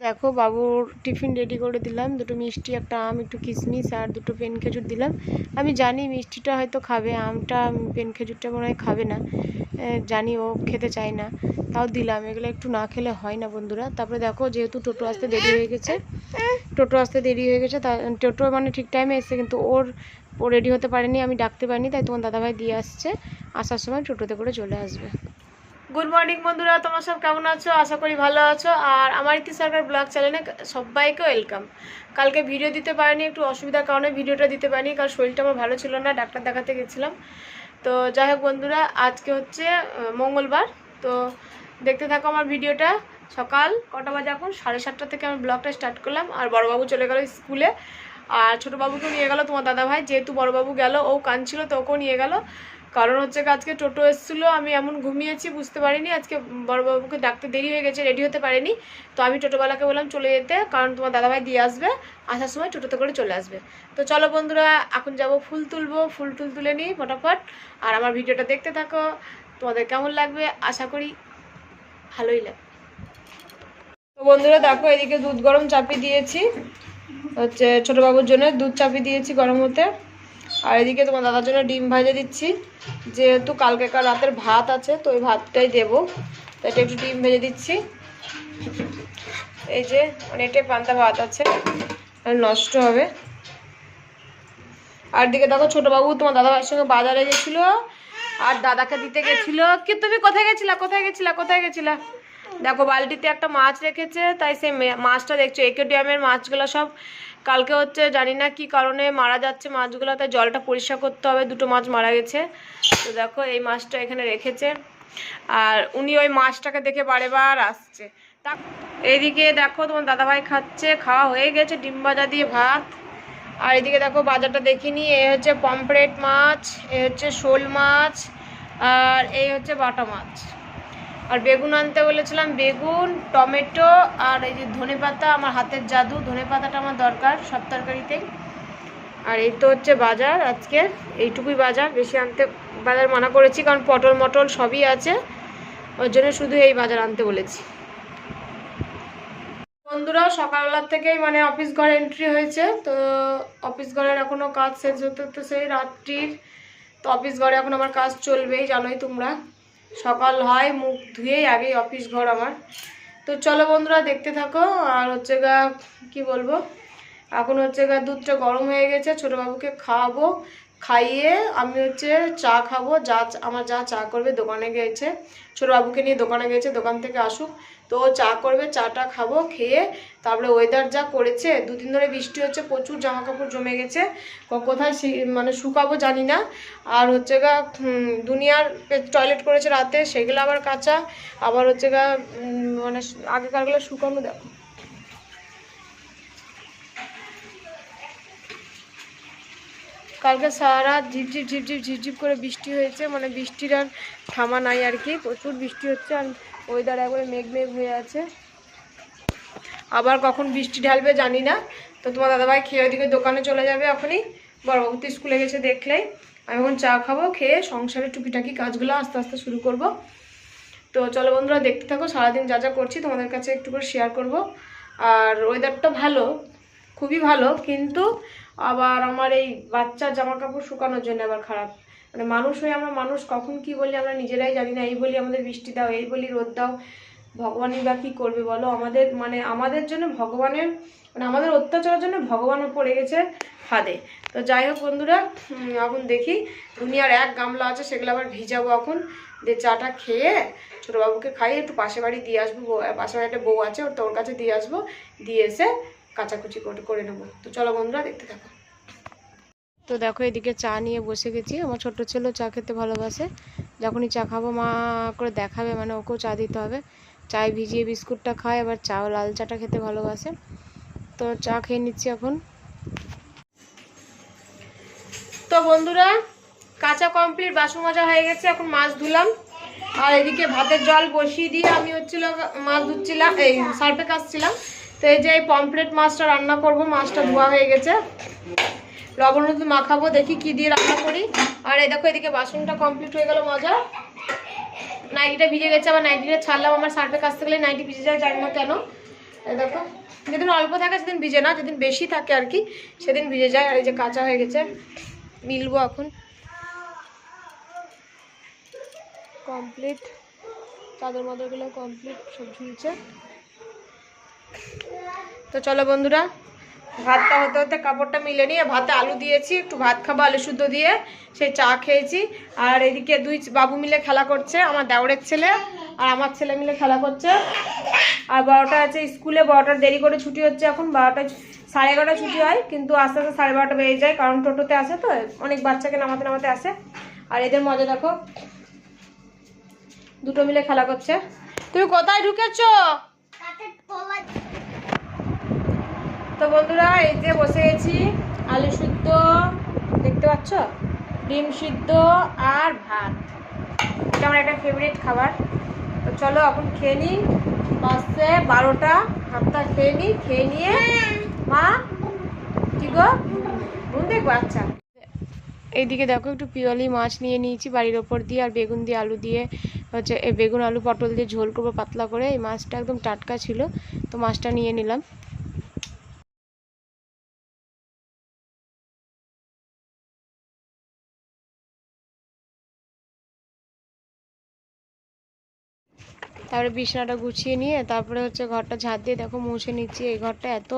দেখো বাবুর tiffin ready করে দিলাম। দুটো মিষ্টি, একটা আম, একটু কিশমিশ আর দুটো পেন খেজুর দিলাম। আমি জানি মিষ্টিটা হয়তো খাবে, আমটা, পেন খেজুরটা মনে হয় খাবে না। জানি ও খেতে চায় না। তাও দিলাম। এগুলো একটু না খেলে হয় না বন্ধুরা। তারপরে দেখো যেহেতু টোটো আসতে দেরি হয়ে গেছে, টোটো আসতে দেরি হয়ে গেছে, তা, টোটো মানে ঠিক টাইমে এসছে, কিন্তু ওর ও রেডি হতে পারেনি, আমি ডাকতে পারিনি, তাই তোমার দাদাভাই দিয়ে আসছে। আসার সময় টোটোতে করে চলে আসবে। গুড মর্নিং বন্ধুরা। তোমরা সব কেমন আছো? আশা করি ভালো আছো। আর আমার ইতি সরকার ব্লগ চ্যানেলে সবাইকে ওয়েলকাম কালকে ভিডিও দিতে পারিনি, একটু অসুবিধার কারণে ভিডিওটা দিতে পারিনি, কারণ শরীরটা আমার ভালো ছিল না, ডাক্তার দেখাতে গেছিলাম। তো যাই হোক বন্ধুরা, আজকে হচ্ছে মঙ্গলবার। তো দেখতে থাকো আমার ভিডিওটা সকাল কটা বাজে এখন? সাড়ে সাতটা থেকে আমি ব্লগটা স্টার্ট করলাম। আর বড়বাবু চলে গেল স্কুলে আর ছোটো বাবুকেও নিয়ে গেল তোমার দাদা ভাই যেহেতু বড়বাবু গেল, ও কাঁদছিল, তো ওকেও নিয়ে গেল। কারণ হচ্ছে আজকে টোটো এসেছিল, আমি এমন ঘুমিয়েছি, বুঝতে পারিনি। আজকে বড়বাবুকে ডাকতে দেরি হয়ে গেছে রেডি হতে পারেনি। তো আমি টোটোবেলাকে বললাম, চলে যেতে, কারণ তোমার দাদাভাই দিয়ে আসবে, আসার সময় টোটোতে করে চলে আসবে। তো চলো বন্ধুরা, এখন যাব ফুল তুলবো, ফুল টুল তুলে নিই ফটাফট। আর আমার ভিডিওটা দেখতে থাকো, তোমাদের কেমন লাগবে? আশা করি ভালোই লাগবে। তো বন্ধুরা, দেখো এদিকে দুধ গরম চাপিয়ে দিয়েছি। হচ্ছে ছোটো বাবুর জন্য দুধ চাপিয়ে দিয়েছি গরম হতে। আর এদিকে তোমার দাদার জন্য ডিম ভাজে দিচ্ছি। যেহেতু কালকেকার রাতের ভাত আছে, তো ওই ভাতটাই দেবো। তো এটা একটু ডিম ভেজে দিচ্ছি। এই যে অনেকটাই পান্তা ভাত আছে নষ্ট হবে। আর দিকে দেখো ছোট বাবু, তোমার দাদা ভাইয়ের সঙ্গে বাজারে গেছিল, আর দাদাকে দিতে গেছিল। কি তুমি কোথায় গেছিলা কোথায় গেছিলা কোথায় গেছিলা? দেখো বালতিতে একটা মাছ রেখেছে, তাই সেই মাছটা দেখছ, একেডিয়ামের মাছগুলো সব কালকে হচ্ছে জানি না কি কারণে মারা যাচ্ছে মাছগুলো, তাই জলটা পরিষ্কার করতে হবে, দুটো মাছ মারা গেছে। তো দেখো এই মাছটা এখানে রেখেছে। আর উনি ওই মাছটাকে দেখে বারে বার আসছে। তা এইদিকে দেখো তোমার দাদাভাই খাচ্ছে, খাওয়া হয়ে গেছে, ডিম ভাজা দিয়ে ভাত। আর এদিকে দেখো বাজারটা দেখিনি, এ হচ্ছে পমফ্রেট মাছ, এ হচ্ছে শোল মাছ, আর এই হচ্ছে বাটা মাছ। আর বেগুন আনতে বলেছিলাম, বেগুন, টমেটো আর এই যে ধনে পাতা, আমার হাতের জাদু, ধনে পাতাটা আমার দরকার সব তরকারিতেই। আর এই তো হচ্ছে বাজার আজকে, এইটুকুই বাজার, বেশি আনতে, বাজার মানা করেছি, কারণ পটল মটল সবই আছে, ওর জন্য শুধু এই বাজার আনতে বলেছি। বন্ধুরা সকালবেলার থেকেই মানে অফিস ঘরে এন্ট্রি হয়েছে, তো অফিস ঘরের এখনও কাজ শেষ হতে তো সেই রাত্রির, তো অফিস ঘরে এখন আমার কাজ চলবেই, জানোই তোমরা। সকাল হয়, মুখ ধুয়েই আগেই অফিস ঘর আমার। তো চলো বন্ধুরা, দেখতে থাকো। আর হচ্ছে গা, কি বলব? এখন হচ্ছে গা, দুধটা গরম হয়ে গেছে বাবুকে খাওয়াবো, খাইয়ে আমি হচ্ছে চা খাব। যা, আমার যা চা করবে দোকানে গেছে। বাবুকে নিয়ে দোকানে গেছে, দোকান থেকে আসুক। তো চা করবে, চাটা খাব, খেয়ে তারপরে ওয়েদার যা করেছে, দুদিন ধরে বৃষ্টি হচ্ছে, প্রচুর জামা কাপড় জমে গেছে। কোথায় মানে শুকাবো জানি না। আর হচ্ছে গা দুনিয়ার টয়লেট করেছে রাতে, সেগুলো আবার কাঁচা। আবার হচ্ছে গা মানে আগেকারগুলো শুকানো দেখো। কালকে সারা ঝিপঝিপ ঝিপঝিপ ঝিপঝিপ করে বৃষ্টি হয়েছে মানে বৃষ্টির আর থামা নাই আর কি, প্রচুর বৃষ্টি হচ্ছে আর ওয়েদার একবারে মেঘ মেঘ হয়ে আছে। আবার কখন বৃষ্টি ঢালবে জানি না, তো তোমার দাদাভাই খেয়ে ওইদিকে দোকানে চলে যাবে এখনই বড়বাবু তো স্কুলে গেছে দেখলেই। আমি এখন চা খাব, খেয়ে সংসারের টুকিটাকি কাজগুলো আস্তে আস্তে শুরু করব। তো চলো বন্ধুরা, দেখতে থাকো, সারাদিন যা যা করছি তোমাদের কাছে একটু করে শেয়ার করব। আর ওয়েদারটা ভালো, খুবই ভালো, কিন্তু আবার আমার এই বাচ্চার জামা কাপড় শুকানোর জন্য আবার খারাপ। মানে মানুষ হয়ে আমরা মানুষ, কখন কি বলি আমরা নিজেরাই জানি না। এই বলি আমাদের বৃষ্টি দাও, এই বলি রোদ দাও। ভগবানই বা কী করবে বলো? আমাদের মানে আমাদের জন্য ভগবানের মানে আমাদের অত্যাচারের জন্য ভগবানও পড়ে গেছে ফাঁদে তো যাই হোক বন্ধুরা এখন দেখি দুনিয়ার এক গামলা আছে, সেগুলো আবার ভিজাবো এখন। দিয়ে চাটা খেয়ে ছোটো বাবুকে খাইয়ে একটু পাশে বাড়ি দিয়ে আসব পাশে বাড়ি একটা বউ আছে, ওর তো ওর কাছে দিয়ে আসব। দিয়ে এসে কাচাকুচি করে নেব। তো চলো বন্ধুরা, দেখতে থাকো। তো দেখো, এদিকে চা নিয়ে বসে গেছি। আমার ছোট্ট ছেলেও চা খেতে ভালোবাসে। যখনই চা খাব, মা করে দেখাবে মানে ওকেও চা দিতে হবে। চায় ভিজিয়ে বিস্কুটটা খায়, আবার চা লাল চাটা খেতে ভালোবাসে। তো চা খেয়ে নিচ্ছি এখন। তো বন্ধুরা, কাঁচা কমপ্লিট, বাসন মাজা হয়ে গেছে। এখন মাছ ধুলাম। আর এদিকে ভাতের জল বসিয়ে দিয়ে আমি হচ্ছিল মাছ ধুচ্ছিলাম, এই সার্ফে কাচছিলাম তো এই যে এই মাছটা রান্না করব, মাছটা ধোয়া হয়ে গেছে। লবণ হলুদ মাখাবো, দেখি কি দিয়ে রান্না করি। আর এই দেখো, এদিকে বাসনটা কমপ্লিট হয়ে গেল মজা। নাইটিটা ভিজে গেছে, আবার নাইটিটা ছাড়লাম আমার সার্ফে কাচতে গেলে নাইটি ভিজে যায়, জানি না কেন। দেখো, যেদিন অল্প থাকে সেদিন ভিজে না, যেদিন বেশি থাকে আর কি, সেদিন ভিজে যায়। আর এই যে কাঁচা হয়ে গেছে, মিলবো এখন। কমপ্লিট চাদর মাদরগুলো কমপ্লিট সব ঝুলছে। তো চলো বন্ধুরা, ভাতটা হতে হতে কাপড়টা মিলে নিয়ে ভাতে আলু দিয়েছি, একটু ভাত খাব আলু শুদ্ধ দিয়ে, সেই চা খেয়েছি। আর এদিকে দুই বাবু মিলে খেলা করছে, আমার দেওরের ছেলে আর আমার ছেলে মিলে খেলা করছে। আর বারোটা আছে স্কুলে, বারোটার দেরি করে ছুটি হচ্ছে এখন, বারোটা সাড়ে এগারোটা ছুটি হয়, কিন্তু আস্তে আস্তে সাড়ে বারোটা বেজে যায়, কারণ টোটোতে আসে তো, অনেক বাচ্চাকে নামাতে নামাতে আসে। আর এদের মজা দেখো, দুটো মিলে খেলা করছে। তুমি কোথায় ঢুকেছো? তো বন্ধুরা, এই যে বসে গেছি আলু সিদ্ধ, দেখতে পাচ্ছ? ডিম সিদ্ধ আর ভাত। এটা আমার একটা ফেভারিট খাবার। তো চলো, এখন খেয়ে নিই বাসে বারোটা, ভাতটা খেয়ে নিই খেয়ে নিয়ে, মা, কি গো? ঘুম দেখব আচ্ছা। এইদিকে দেখো, একটু পিওলি মাছ নিয়ে নিয়েছি বাড়ির ওপর দিয়ে, আর বেগুন দিয়ে আলু দিয়ে। হচ্ছে, এই বেগুন, আলু, পটল দিয়ে ঝোল করব পাতলা করে। এই মাছটা একদম টাটকা ছিল, তো মাছটা নিয়ে নিলাম। তারপরে বিছানাটা গুছিয়ে নিয়ে তারপরে হচ্ছে ঘরটা ঝাঁট দিয়ে দেখো মুছে নিচ্ছি। এই ঘরটা এত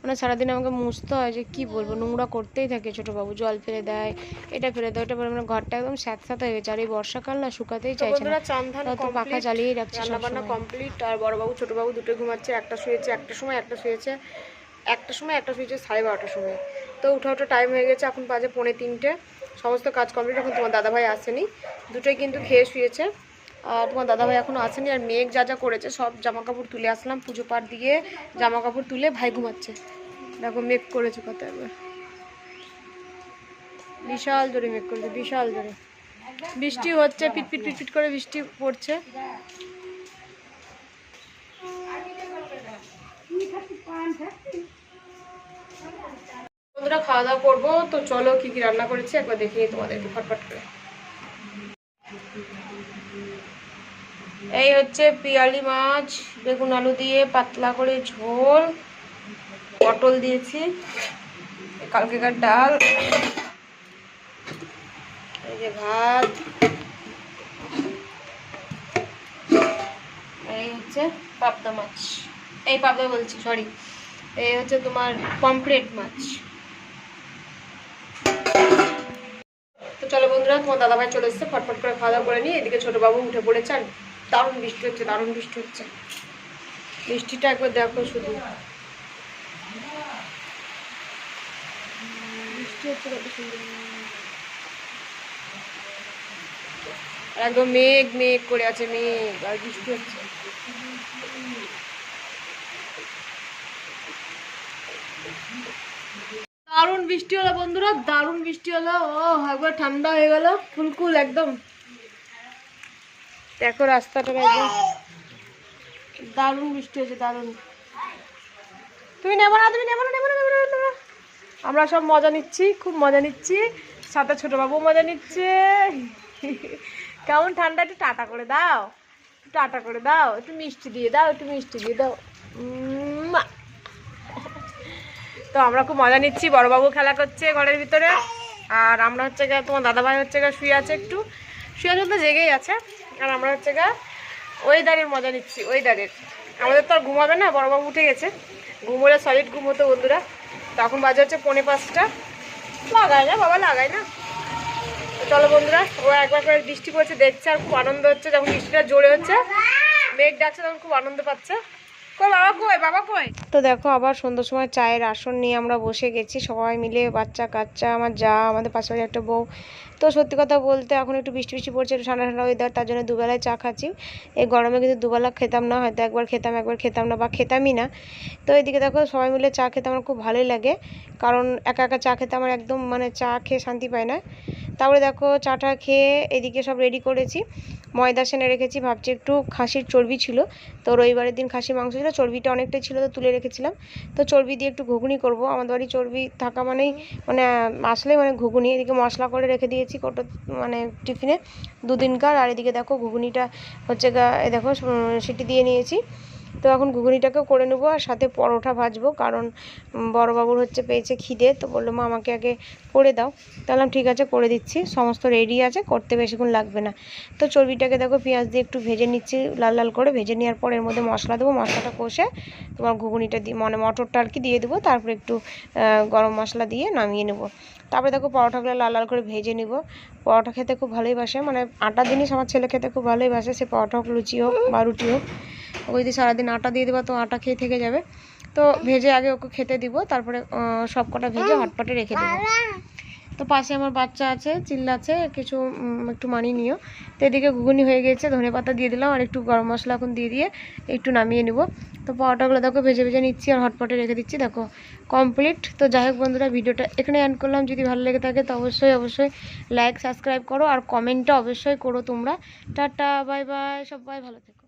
মানে সারাদিন আমাকে মুছতে হয় যে কি বলব? নোংরা করতেই থাকে ছোটো বাবু জল ফেলে দেয় এটা ফেলে দেয় ওটা মানে ঘরটা একদম স্যাঁতস্যাঁত হয়ে গেছে। আর এই বর্ষাকাল না শুকাতেই চাইছে না। তো পাখা চালিয়েই রাখছি রান্না বান্না কমপ্লিট আর বড়বাবু ছোটবাবু দুটো ঘুমাচ্ছে একটা শুয়েছে একটা সময় একটা শুয়েছে একটা সময় একটা শুয়েছে সাড়ে বারোটার সময়। তো উঠা উঠা টাইম হয়ে গেছে এখন বাজে পৌনে তিনটে। সমস্ত কাজ কমপ্লিট এখন তোমার দাদাভাই আসেনি। দুটোই কিন্তু খেয়ে শুয়েছে। তোমার দাদাভাই এখনও আসেনি, আর মেঘ যা যা করেছে, সব জামা কাপড় তুলে আসলাম, পুজো পাঠ দিয়ে জামা কাপড় তুলে ভাই ঘুমাচ্ছে। দেখো মেঘ করেছে কত একবার। বিশাল জোরে মেঘ করেছে, বিশাল জোরে। বৃষ্টি হচ্ছে, পিটপিট পিটপিট করে বৃষ্টি পড়ছে। বন্ধুরা খাওয়া দাওয়া করব, তো চলো কি কি রান্না করেছি, একবার দেখে নিই তোমাদেরকে ফটফট করে। এই হচ্ছে পিয়ালি মাছ, বেগুন আলু দিয়ে পাতলা করে ঝোল, পটল দিয়েছি, কালকেকার ডাল, এই যে ভাত, এই হচ্ছে পাবদা মাছ, এই পাবদা বলছি সরি এই হচ্ছে তোমার পমফ্রেট মাছ। তো চলো বন্ধুরা, তোমার দাদাভাই চলে এসছে, ফটফট করে খাওয়া দাওয়া করে নিয়ে, এদিকে ছোট বাবু উঠে পড়েছে আর দারুণ বৃষ্টি হচ্ছে, দারুণ বৃষ্টি হচ্ছে। বৃষ্টিটা একবার দেখো শুধু। একদম মেঘ মেঘ করে আছে, মেঘ আর বৃষ্টি হচ্ছে। দারুণ বৃষ্টি হলো বন্ধুরা, দারুণ বৃষ্টি হলো। ও একবার ঠান্ডা হয়ে গেল, ফুলকুল একদম। দেখো রাস্তাটা একদম দারুণ বৃষ্টি হয়েছে দারুণ। তুমি নেব না তুমি নেব না নেব না নেব না, আমরা সব মজা নিচ্ছি খুব মজা নিচ্ছি। সাথে ছোট বাবু মজা নিচ্ছে। কেমন ঠান্ডা একটু টাটা করে দাও। টাটা করে দাও একটু মিষ্টি দিয়ে দাও একটু মিষ্টি দিয়ে দাও। তো আমরা খুব মজা নিচ্ছি বড়বাবু খেলা করছে ঘরের ভিতরে। আর আমরা হচ্ছে গা তোমার দাদাভাই হচ্ছে গা শুয়ে আছে একটু। শুয়ে আছে জেগেই আছে। আর আমরা হচ্ছে গা ওয়েদারের মজা নিচ্ছি, ওয়েদারের। আমাদের তো আর ঘুমাবে না বড়বাবু উঠে গেছে। ঘুমোলে সলিড ঘুম হতো বন্ধুরা। তখন বাজে হচ্ছে পৌনে পাঁচটা। লাগায় না বাবা, লাগায় না। চলো বন্ধুরা ও একবার করে বৃষ্টি পড়ছে, দেখছে আর খুব আনন্দ হচ্ছে। যখন বৃষ্টিটা জোরে হচ্ছে, মেঘ ডাকছে, তখন খুব আনন্দ পাচ্ছে। কই বাবা কই বাবা কই? তো দেখো, আবার সন্ধ্যার সময় চায়ের আসন নিয়ে আমরা বসে গেছি। সবাই মিলে বাচ্চা কাচ্চা, আমার যা, আমাদের পাশে বাড়ির একটা বউ। তো সত্যি কথা বলতে এখন একটু বৃষ্টি বৃষ্টি পড়ছে, একটু ঠান্ডা ঠান্ডা ওয়েদার তার জন্য দুবেলায় চা খাচ্ছি। এই গরমে কিন্তু দুবেলা খেতাম না, হয়তো একবার খেতাম একবার খেতাম না বা খেতামই না। তো এদিকে দেখো, সবাই মিলে চা খেতে আমার খুব ভালোই লাগে। কারণ একা একা চা খেতে আমার একদম মানে চা খেয়ে শান্তি পায় না। তারপরে দেখো, চাটা খেয়ে এদিকে সব রেডি করেছি। ময়দা সেনে রেখেছি, ভাবছি একটু খাসির চর্বি ছিল। তো রবিবারের দিন খাসির মাংস ছিল, চর্বিটা অনেকটাই ছিল, তো তুলে রেখেছিলাম। তো চর্বি দিয়ে একটু ঘুগনি করব আমাদের বাড়ি চর্বি থাকা মানেই মানে আসলেই মানে ঘুগনি, এদিকে মশলা করে রেখে দিয়েছি কটো মানে টিফিনে দুদিনকার। আর এদিকে দেখো ঘুগনিটা হচ্ছে দেখো সিটি দিয়ে নিয়েছি। তো এখন ঘুগনিটাকেও করে নেব আর সাথে পরোটা ভাজবো, কারণ বড়বাবুর হচ্ছে পেয়েছে খিদে, তো বলল, মা, আমাকে আগে করে দাও। তাহলে ঠিক আছে, করে দিচ্ছি, সমস্ত রেডি আছে, করতে বেশিক্ষণ লাগবে না। তো চর্বিটাকে দেখো পেঁয়াজ দিয়ে একটু ভেজে নিচ্ছি, লাল লাল করে ভেজে নেওয়ার পর এর মধ্যে মশলা দেবো, মশলাটা কষে তোমার ঘুগনিটা দিয়ে মানে মটরটা আর কি দিয়ে দেবো, তারপরে একটু গরম মশলা দিয়ে নামিয়ে নেব। তারপরে দেখো পরোটাগুলো লাল লাল করে ভেজে নিব। পরোটা খেতে খুব ভালোই বাসে মানে আটা জিনিস আমার ছেলে খেতে খুব ভালোই বাসে, সে পরোটা হোক লুচি হোক বা রুটি হোক। ওকে যদি সারাদিন আটা দিয়ে দেবা তো আটা খেয়ে থেকে যাবে। তো ভেজে আগে ওকে খেতে দিব তারপরে সব কটা ভেজে হটপটে রেখে দেবো। তো পাশে আমার বাচ্চা আছে চিল্লাচ্ছে কিছু একটু মানিয়ে নিও। তো এদিকে ঘুগনি হয়ে গেছে ধনে পাতা দিয়ে দিলাম আর একটু গরম মশলা এখন দিয়ে দিয়ে একটু নামিয়ে নিব। তো পরোটাগুলো দেখো ভেজে ভেজে নিচ্ছি আর হটপটে রেখে দিচ্ছি দেখো কমপ্লিট তো যাই হোক বন্ধুরা ভিডিওটা এখানে এন্ড করলাম। যদি ভালো লেগে থাকে তো অবশ্যই অবশ্যই লাইক সাবস্ক্রাইব করো আর কমেন্টটা অবশ্যই করো তোমরা। টাটা বাই বাই সবাই ভালো থেকো।